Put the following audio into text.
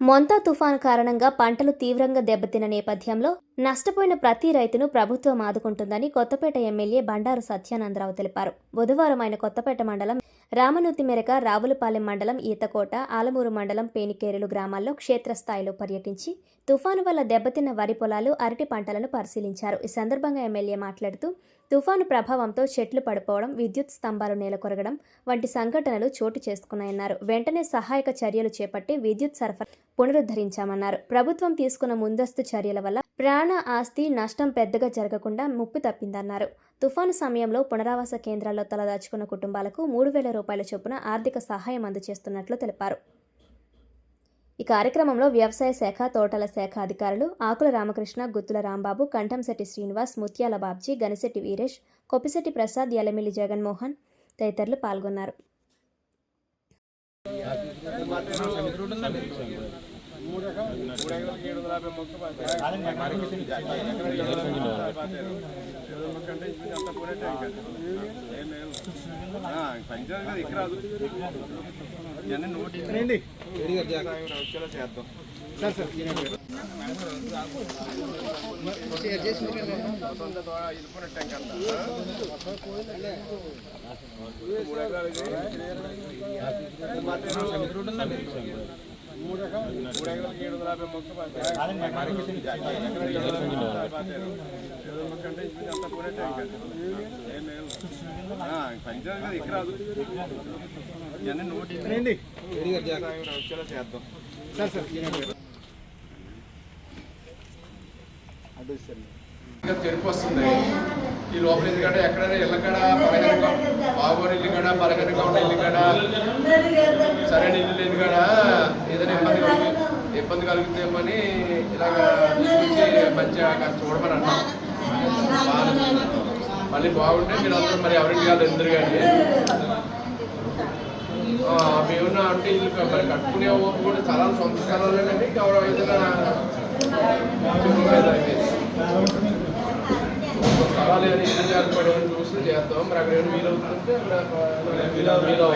మొంతా తుఫాను కారణంగా పంటలు తీవ్రంగా దెబ్బతిన్న నేపథ్యంలో నష్టపోయిన ప్రతి రైతును ప్రభుత్వం ఆదుకుంటుందని కొత్తపేట ఎమ్మెల్యే బండారు సత్యానందరావు తెలిపారు. బుధవారం ఆయన కొత్తపేట మండలం రామనూతి మేరక రావులపాలెం మండలం ఈతకోట ఆలమూరు మండలం పేనికేరులు గ్రామాల్లో క్షేత్రస్థాయిలో పర్యటించి తుఫాను వల్ల దెబ్బతిన్న వరి పొలాలు అరటి పంటలను పరిశీలించారు. ఈ సందర్భంగా ఎమ్మెల్యే మాట్లాడుతూ తుఫాను ప్రభావంతో చెట్లు పడిపోవడం విద్యుత్ స్తంభాలు నేలకొరగడం వంటి సంఘటనలు చోటు చేసుకున్నాయన్నారు. వెంటనే సహాయక చర్యలు చేపట్టి విద్యుత్ సరఫరా పునరుద్ధరించామన్నారు. ప్రభుత్వం తీసుకున్న ముందస్తు చర్యల వల్ల ప్రాణ ఆస్తి నష్టం పెద్దగా జరగకుండా ముప్పు తప్పిందన్నారు. తుఫాను సమయంలో పునరావాస కేంద్రాల్లో తలదాచుకున్న కుటుంబాలకు మూడు వేల రూపాయల చొప్పున ఆర్థిక సహాయం అందజేస్తున్నట్లు తెలిపారు. ఈ కార్యక్రమంలో వ్యవసాయ శాఖ తోటల శాఖ అధికారులు ఆకుల రామకృష్ణ గుత్తుల రాంబాబు కంఠంశెట్టి శ్రీనివాస్ ముత్యాల బాబ్జీ గనిశెట్టి వీరేష్ కొప్పిశెట్టి ప్రసాద్ ఎలమిలి జగన్మోహన్ తదితరులు పాల్గొన్నారు. పంచాయతీ ఇక్కడ రాదు ఇవన్నీ నోటి చేద్దాం సార్ సార్ మూడు ఎకరాలు మూడు ఎకరాలకి ఏడు వందల యాభై మొక్క అంటే అంతా పోయినట్టే ఇంకా ఏం లేదు పంచాయతీ ఇక్కడ రాదు ఇవన్నీ వచ్చేలా చేద్దాం సార్ సార్ ఇంకా తెరుపు వస్తుంది ఈ లోపల ఎందుకంటే ఎక్కడైనా ఇళ్ళ కాడ పలకనగా బాగోని ఇల్లు కాడ పలకనగా ఉన్న ఇల్లు కాడ సరైన ఇల్లు లేదు కాడ ఏదైనా ఇబ్బంది కలిగి ఇబ్బంది కలుగుతామని ఇలాగ మంచిగా చూడమని అన్నాం మళ్ళీ బాగుంటే మీరు అందరూ మరి ఎవరికి కాదు ఎందుకు కానీ మేమున్నా అంటే ఇల్లు మరి కట్టుకునే ఓపు కూడా చాలా సొంత స్థలాలేనండి గౌరవ అయితే. స్థలాలు ఏమైనా ఇల్లు జాగ్రత్త చూసి చేస్తాం మరి అక్కడ ఏమైనా వీలవుతుంటే అక్కడ వీలు వీలు